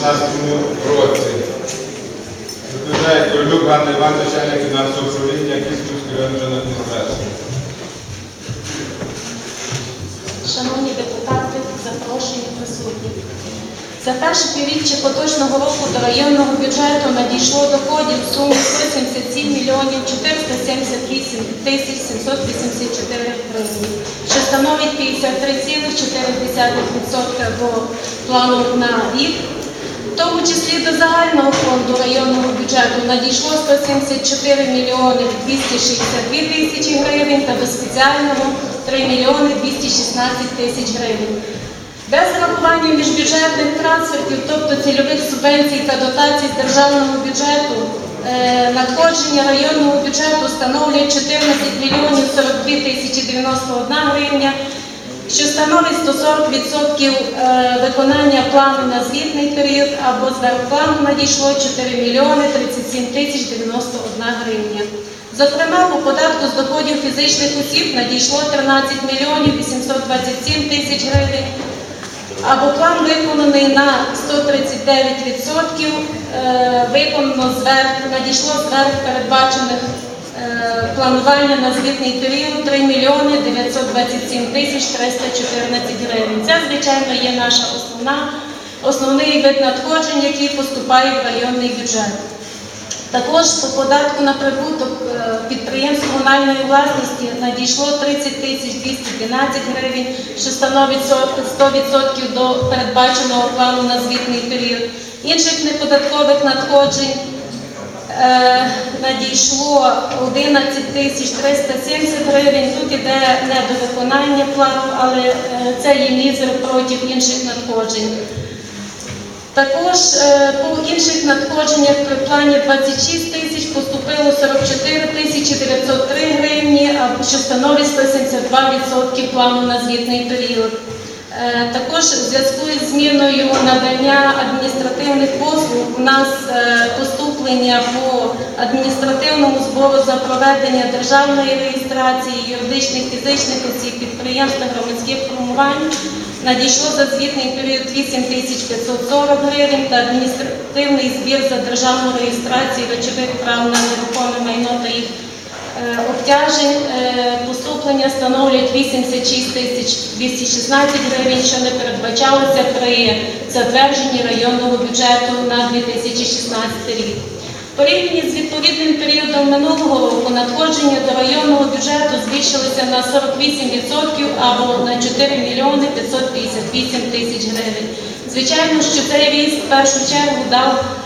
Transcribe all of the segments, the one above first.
2016 році. Доповідає Королюк Ганна Іван, начальник фінансового управління Київської районної адміністрації. Шановні депутати, запрошені присутні. За перше півріччя поточного року до районного бюджету надійшло доходів в сумі 177 мільйонів 478 тисяч 784 гривні, що становить 53,4% до плану на рік. Тому числі до загального фонду районного бюджету надійшло 174 мільйони 262 тисячі гривень та до спеціального 3 мільйони 216 тисяч гривень. Без зарахування міжбюджетних трансфертів, тобто цільових субвенцій та дотацій з державного бюджету, е, надходження районного бюджету становлять 14 мільйонів 42 тисячі 91 гривня, що становить 140% е, виконання плану на звітний період або зверх плану надійшло 4 мільйони 37 тисяч 91 гривня. Зокрема, по податку з доходів фізичних осіб надійшло 13 мільйонів 827 тисяч гривень, або план виконаний на 139%, е, виконано зверх, надійшло зверх передбачених планування на звітний період 3 мільйони 927 тисяч 314 гривень. Це, звичайно, є наша основна, основний вид надходжень, який поступає в районний бюджет. Також по податку на прибуток е, підприємств комунальної власності надійшло 30 тисяч 212 гривень, що становить 100% до передбаченого плану на звітний період. Інших неподаткових надходжень е, надійшло 11 тисяч 370 гривень. Тут іде не до виконання плану, але е, це є мізер проти інших надходжень. Також е, по інших надходженнях при плані 26 тисяч поступило 44 тисячі 903 гривні, що становить 172% плану на звітний період. Е, Також у зв'язку із зміною надання адміністративних послуг у нас е, поступлення по адміністративному збору за проведення державної реєстрації юридичних фізичних осіб, підприємств та громадських формувань. Надійшло за звітний період 8 тисяч 540 гривень та адміністративний збір за державну реєстрацію речових прав на нерухоме майно та їх обтяжень е, поступлення становлять 86 тисяч 216 гривень, що не передбачалося при затвердженні районного бюджету на 2016 рік. Порівняно з відповідним періодом минулого року надходження до районного бюджету збільшилися на 48% або на 4 мільйони 558 тисяч гривень. Звичайно, що цей ріст в першу чергу дав е,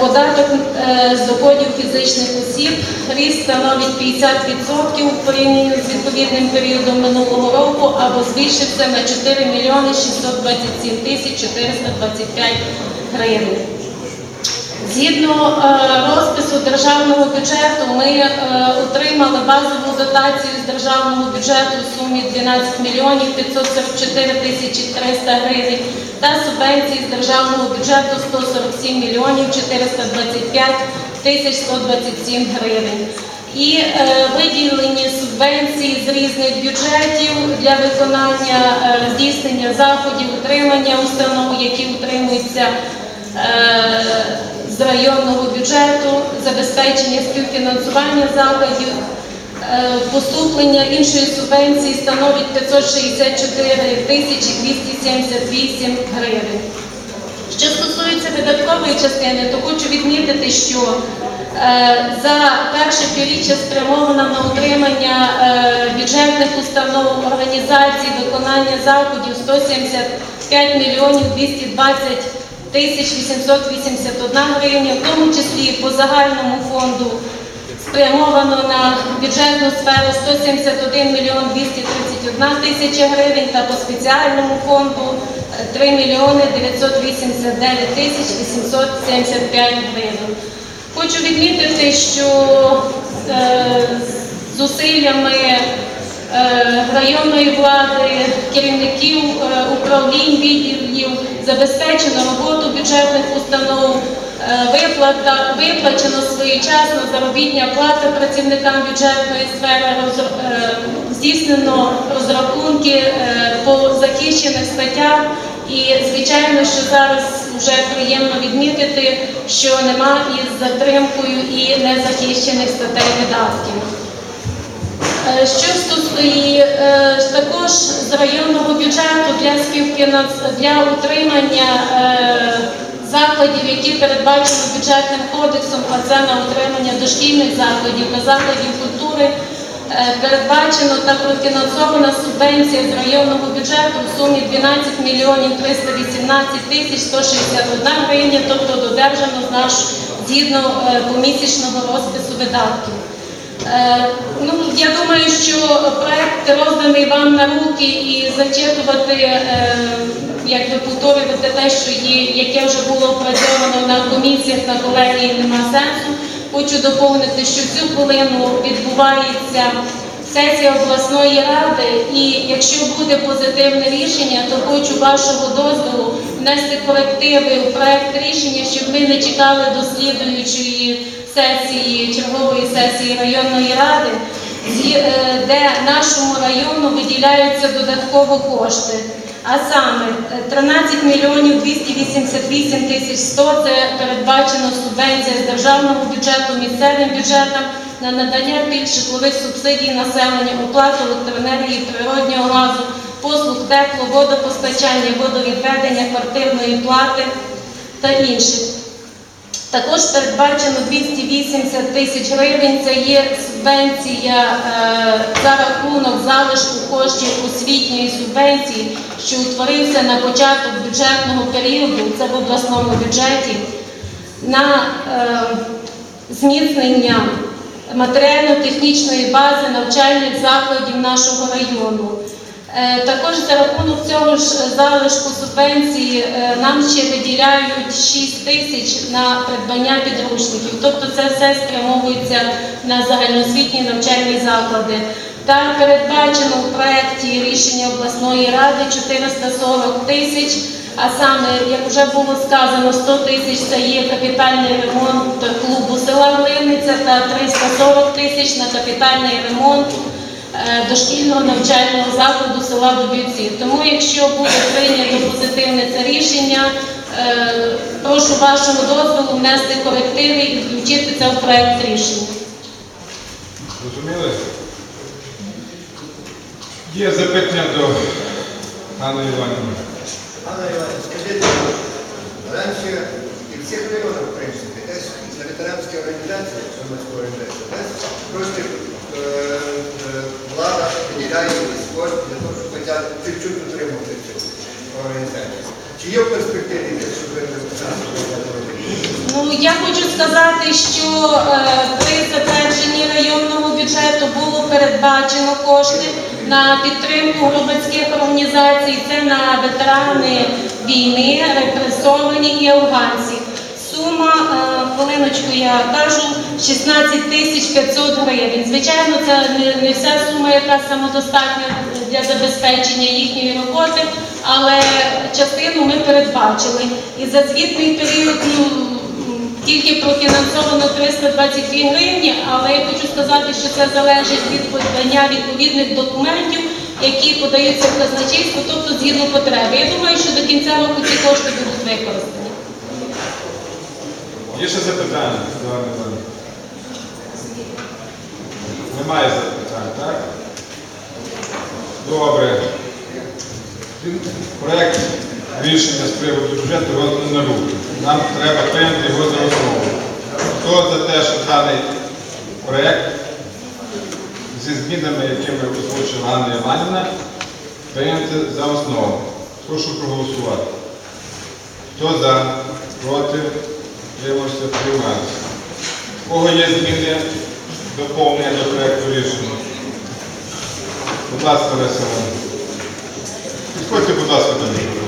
податок е, з доходів фізичних осіб. Ріст становить 50% у порівнянні з відповідним періодом минулого року або збільшився на 4 мільйони 627 тисяч 425 гривень. Згідно е, розпису державного бюджету, ми е, отримали базову дотацію з державного бюджету в сумі 12 мільйонів 544 тисячі 300 гривень та субвенції з державного бюджету 147 мільйонів 425 тисяч 127 гривень. І е, виділені субвенції з різних бюджетів для виконання здійснення заходів, утримання установ, які утримуються з районного бюджету, забезпечення співфінансування заходів, е, поступлення іншої субвенції становить 564 тисячі 278 гривень. Що стосується видаткової частини, то хочу відмітити, що е, за перше півріччя спрямовано на утримання е, бюджетних установ, організацій, виконання заходів 175 мільйонів 220 тисяч 881 гривня, в тому числі по загальному фонду спрямовано на бюджетну сферу 171 мільйон 231 тисяча гривень та по спеціальному фонду е, 3 мільйони 989 тисяч 875 гривень. Хочу відмітити, що е, зусиллями е, районної влади, керівників е, управлінь, відділів забезпечено роботу бюджетних установ, е, виплата, виплачено своєчасно заробітня плата працівникам бюджетної сфери, е, здійснено розрахунки е, по захищених статтях І звичайно, що зараз вже приємно відмітити, що нема із затримкою і незахищених статей видатків. Е, Що стосує е, також з районного бюджету для співфінанс для утримання е, закладів, які передбачені бюджетним кодексом, а це на утримання дошкільних закладів та закладів культури, передбачено та профінансована субвенція з районного бюджету в сумі 12 мільйонів 318 тисяч 161 гривня, тобто додержано наш згідно помісячного розпису видатків. Е, Ну, я думаю, що проект розданий вам на руки і зачитувати, як ви повторювати те, що є, яке вже було опрацьовано на комісіях, на колегії, нема сенсу. Хочу доповнити, що цю хвилину відбувається сесія обласної ради, і якщо буде позитивне рішення, то хочу вашого дозволу внести корективи у проект рішення, щоб ми не чекали до слідуючої сесії, чергової сесії районної ради, е, де нашому району виділяються додатково кошти. А саме е, 13 мільйонів 288 тисяч 100 – це передбачено субвенція з державного бюджету місцевим бюджетам на надання пільг житлових субсидій населення, оплату електроенергії, природнього газу, послуг тепло, водопостачання, водовідведення, квартирної плати та інших. Також передбачено 280 тисяч гривень. Це є субвенція е, за рахунок залишку коштів освітньої субвенції, що утворився на початок бюджетного періоду. Це в обласному бюджеті на е, зміцнення матеріально-технічної бази навчальних закладів нашого району. Е, Також за рахунок цього ж залишку субвенції е, нам ще виділяють 6 тисяч на придбання підручників. Тобто це все спрямовується на загальноосвітні навчальні заклади. Та передбачено в проєкті рішення обласної ради 440 тисяч, а саме, як вже було сказано, 100 тисяч це є капітальний ремонт клубу села Глиниця та 340 тисяч на капітальний ремонт е, дошкільного навчального закладу села Дубівці. Тому, якщо буде прийнято позитивне це рішення, е, прошу вашого дозволу внести корективи і включити це в проект рішення. Зрозуміли? Є запитання до Анни Іванівни. Анна Ивановна, скажите, раньше и всех районов, в принципе, да, на ветеранские организации, Шаманской организации, да, просто э, э, влада виділяє кошти для того, щоб хоча б чуть-чуть утримувати цю організацію. Чи є в перспективі, якщо ви Ну, я хочу сказати, що е, при затвердженні районного бюджету було передбачено кошти на підтримку громадських організацій. Це на ветерани війни, репресовані і афганці. Сума, е, хвилиночку я кажу, 16 тисяч 500 гривень. Звичайно, це не, вся сума, яка самодостатня для забезпечення їхньої роботи, але частину ми передбачили. І за звітний період ну, тільки профінансовано 322 гривні, але я хочу сказати, що це залежить від подання відповідних документів, які подаються в казначейство, тобто згідно потреби. Я думаю, що до кінця року ці кошти будуть використані. Є ще запитання? Немає запитань, так? Добре. Проект рішення з приводу бюджету розданий на руки. Нам треба прийняти його за основу. Хто за те, що даний проект зі змінами, якими озвучила Анна Іванівна, прийняти за основу? Прошу проголосувати. Хто за, проти, Утримався, приймається. У кого є зміни, доповнення до проекту рішення? Будь ласка, Леся. Підходьте, будь ласка, до мікрофону.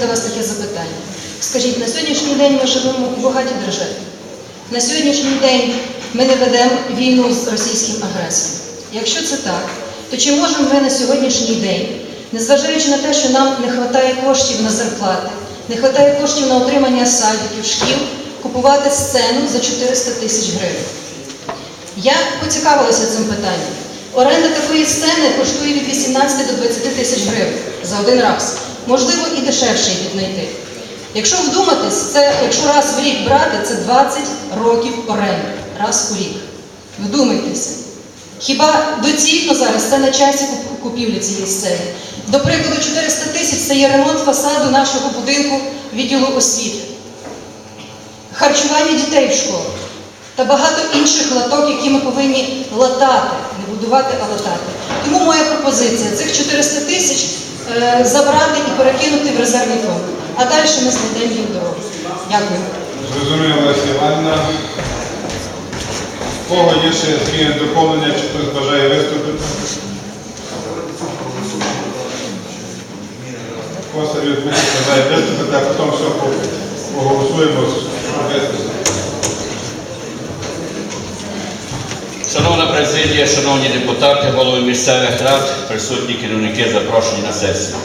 До вас таке запитання. Скажіть, на сьогоднішній день ми живемо у багатій державі. На сьогоднішній день ми не ведемо війну з російським агресором. Якщо це так, то чи можемо ми на сьогоднішній день, незважаючи на те, що нам не вистачає коштів на зарплати, не вистачає коштів на отримання садиків, шкіл, купувати сцену за 400 тисяч гривень. Я поцікавилася цим питанням. Оренда такої сцени коштує від 18 до 20 тисяч гривень за один раз. Можливо, і дешевше її піднайти. Якщо вдуматись, це якщо раз в рік брати, це 20 років оренди. Раз у рік. Вдумайтеся. Хіба доцільно зараз це на часі купівлі цієї сцени? До прикладу, 400 тисяч це є ремонт фасаду нашого будинку відділу освіти, харчування дітей в школах та багато інших латок, які ми повинні латати, не будувати, а латати. Тому моя пропозиція цих 400 тисяч забрати і перекинути в резервний фонд. А далі ми знайдемо їм дорогу. Дякую. Зрозуміло, Леся Іванівна. В Кого є ще зміни доповнення, чи хтось бажає виступити? Косарів Дмитро бажає виступити, а потім все по- поголосуємо з президія, шановні депутати, голови місцевих рад, присутні керівники, запрошені на сесію.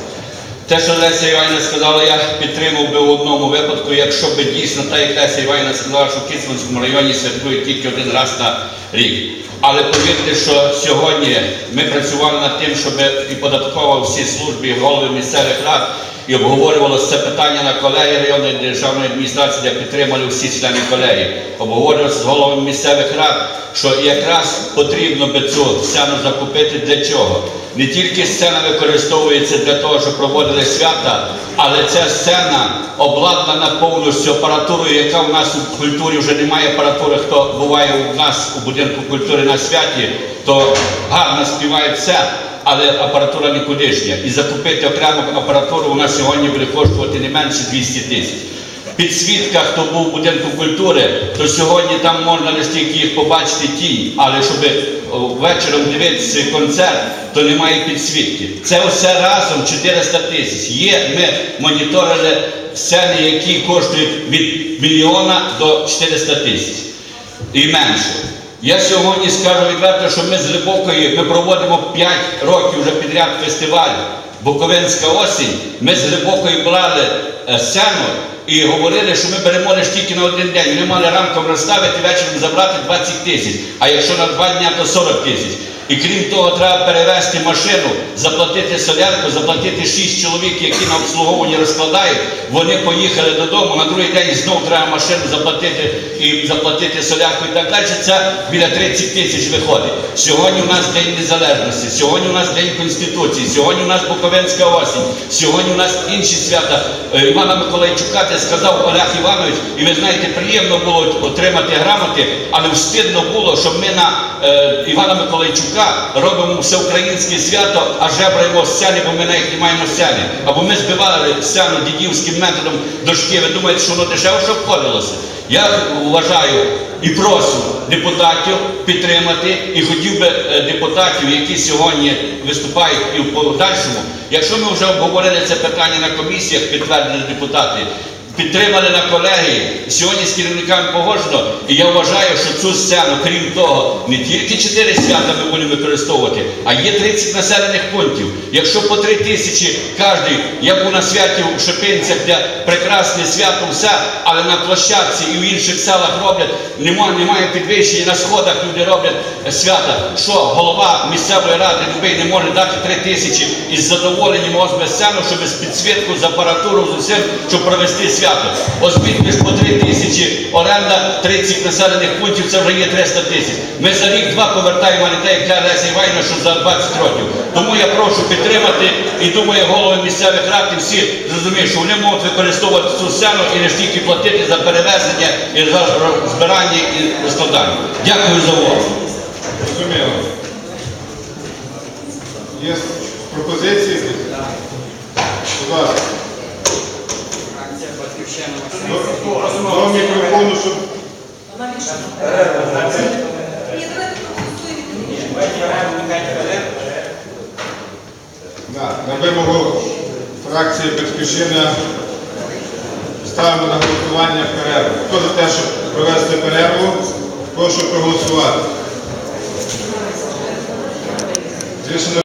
Те, що Леся Іванівна сказала, я підтримав би в одному випадку, якщо б дійсно та, як Леся Іванівна сказала, що в Кіцманському районі святкують тільки один раз на рік. Але повірте, що сьогодні ми працювали над тим, щоб і податкова всі служби, і голови місцевих рад, і обговорювалося це питання на колегії районної державної адміністрації, де підтримали всі члени колегії. Обговорювалося з головами місцевих рад, що якраз потрібно би цю сцену закупити для чого. Не тільки сцена використовується для того, щоб проводили свята, але ця сцена обладнана повністю апаратурою, яка в нас у культурі вже немає апаратури. Хто буває у нас у будинку культури на святі, то гарно співає все, але апаратура нікудишня. І закупити окрему апаратуру нас сьогодні буде коштувати не менше 200 тисяч. Підсвітка, хто був у будинку культури, то сьогодні там можна не стільки їх побачити тінь, але щоб вечором дивитися концерт, то немає підсвітки. Це все разом 400 тисяч. Є, ми моніторили сцени, які коштують від мільйона до 400 тисяч і менше. Я сьогодні скажу відверто, що ми з Глибокої, ми проводимо 5 років вже підряд фестиваль Буковинська осінь. Ми з Глибокої брали е, сцену і говорили, що ми беремо лише тільки на один день. Ми мали ранком розставити, вечором забрати 20 тисяч, а якщо на два дні, то 40 тисяч. І крім того, треба перевезти машину, заплатити солярку, заплатити 6 чоловік, які на обслуговуванні розкладають. Вони поїхали додому, на другий день знов треба машину заплатити і заплатити солярку і так далі. Це біля 30 тисяч виходить. Сьогодні у нас День Незалежності, сьогодні у нас День Конституції, сьогодні у нас Буковинська осінь, сьогодні у нас інші свята. Е, Івана Миколайчука те сказав Олег Іванович, і ви знаєте, приємно було отримати грамоти, але встидно було, щоб ми на е, Івана Миколайчука робимо всеукраїнське свято, а жебраємо сцени, бо ми навіть не маємо сцени. Або ми збивали сцену дідівським методом дошки. Ви думаєте, що воно дешевше обходилося? Я вважаю і прошу депутатів підтримати, і хотів би е, депутатів, які сьогодні виступають і в подальшому, якщо ми вже обговорили це питання на комісіях, підтвердили депутати. Підтримали на колегії, сьогодні з керівниками погоджено, і я вважаю, що цю сцену, крім того, не тільки 4 свята ми будемо використовувати, а є 30 населених пунктів. Якщо по 3 тисячі кожен, я був на святі у Шепинцях, де прекрасне свято, все, але на площадці і в інших селах роблять, немає, немає підвищення, на сходах люди роблять свята. Що голова місцевої ради любий не може дати 3 тисячі і з задоволенням ось сцену, щоб з підсвітку, з апаратуру, з усім, щоб провести свято. Ось лиш по 3 тисячі, оренда 30 населених пунктів, це вже є 300 тисяч. Ми за рік-два повертаємо на для Леся Іванівна, що за 20 років. Тому я прошу підтримати і думаю, голови місцевих рад і всі зрозуміють, що вони можуть використовувати цю сцену і не тільки платити за перевезення і за збирання і розкладання. Дякую за увагу. Зрозуміло. Є пропозиції? Будь ласка. До, до мікрофону, щоб на вимогу фракції Батьківщина ставимо на голосування перерву. Хто за те, щоб провести перерву, прошу проголосувати.